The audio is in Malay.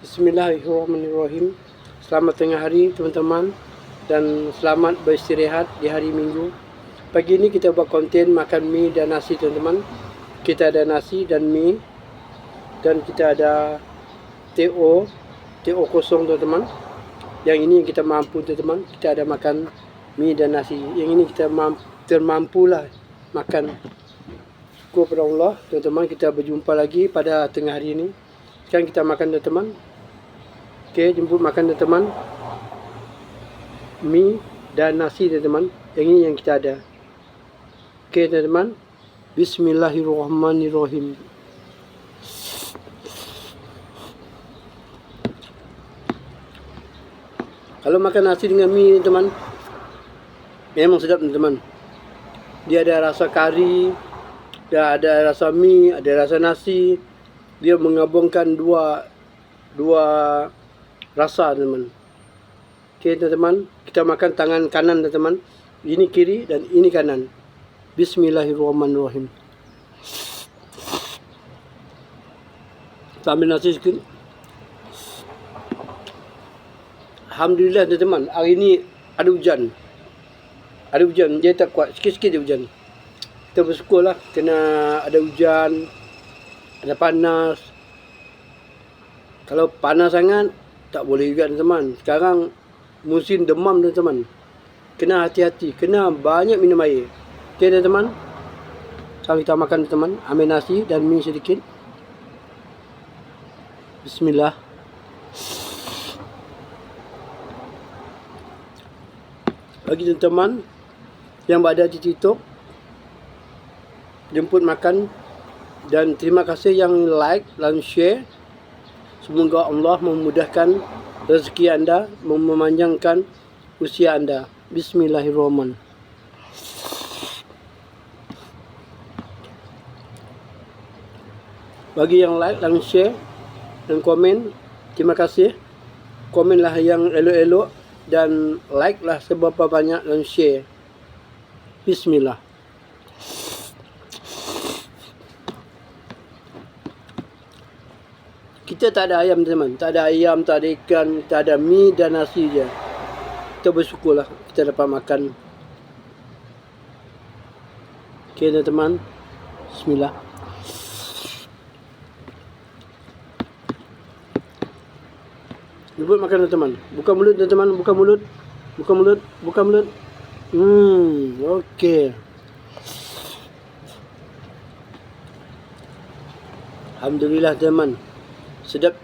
Bismillahirrahmanirrahim. Selamat tengah hari teman-teman dan selamat beristirahat di hari Minggu. Pagi ini kita buat konten makan mi dan nasi teman-teman. Kita ada nasi dan mi dan kita ada TO, TO kosong teman-teman. Yang ini yang kita mampu teman-teman. Kita ada makan mi dan nasi. Yang ini kita mampu, termampulah makan. Syukur Allah teman-teman kita berjumpa lagi pada tengah hari ini. Sekarang kita makan teman-teman. Okey, jemput makan teman-teman. Mi dan nasi teman-teman. Yang ini yang kita ada. Okey teman-teman. Bismillahirrahmanirrahim. Kalau makan nasi dengan mi teman, memang sedap teman-teman. Dia ada rasa kari, dia ada rasa mi, ada rasa nasi, dia menggabungkan dua dua rasa teman. Okey teman-teman, kita makan tangan kanan teman. Ini kiri dan ini kanan. Bismillahirrahmanirrahim. Sambil nasi sikit. Alhamdulillah teman-teman, hari ini ada hujan. Ada hujan, dia tak kuat. Sikit-sikit dia hujan. Kita bersyukur lah kena ada hujan, ada panas. Kalau panas sangat, tak boleh juga teman-teman. Sekarang musim demam teman-teman. Kena hati-hati, kena banyak minum air. Okey teman-teman. Sekarang kita makan teman, ambil nasi dan mi sedikit. Bismillah. Bagi teman-teman yang berada di TikTok, jemput makan dan terima kasih yang like dan share. Semoga Allah memudahkan rezeki anda, memanjangkan usia anda. Bismillahirrahmanirrahim. Bagi yang like dan share dan komen, terima kasih. Komenlah yang elok-elok dan like lah seberapa banyak dan share. Bismillah. Kita tak ada ayam teman, tak ada ayam, tak ada ikan, tak ada mi dan nasi je. Kita bersyukurlah kita dapat makan. Okey teman-teman. Bismillah. Jemput makan teman. Buka mulut teman, buka mulut. Buka mulut, buka mulut. Hmm, okey. Alhamdulillah teman. Sedap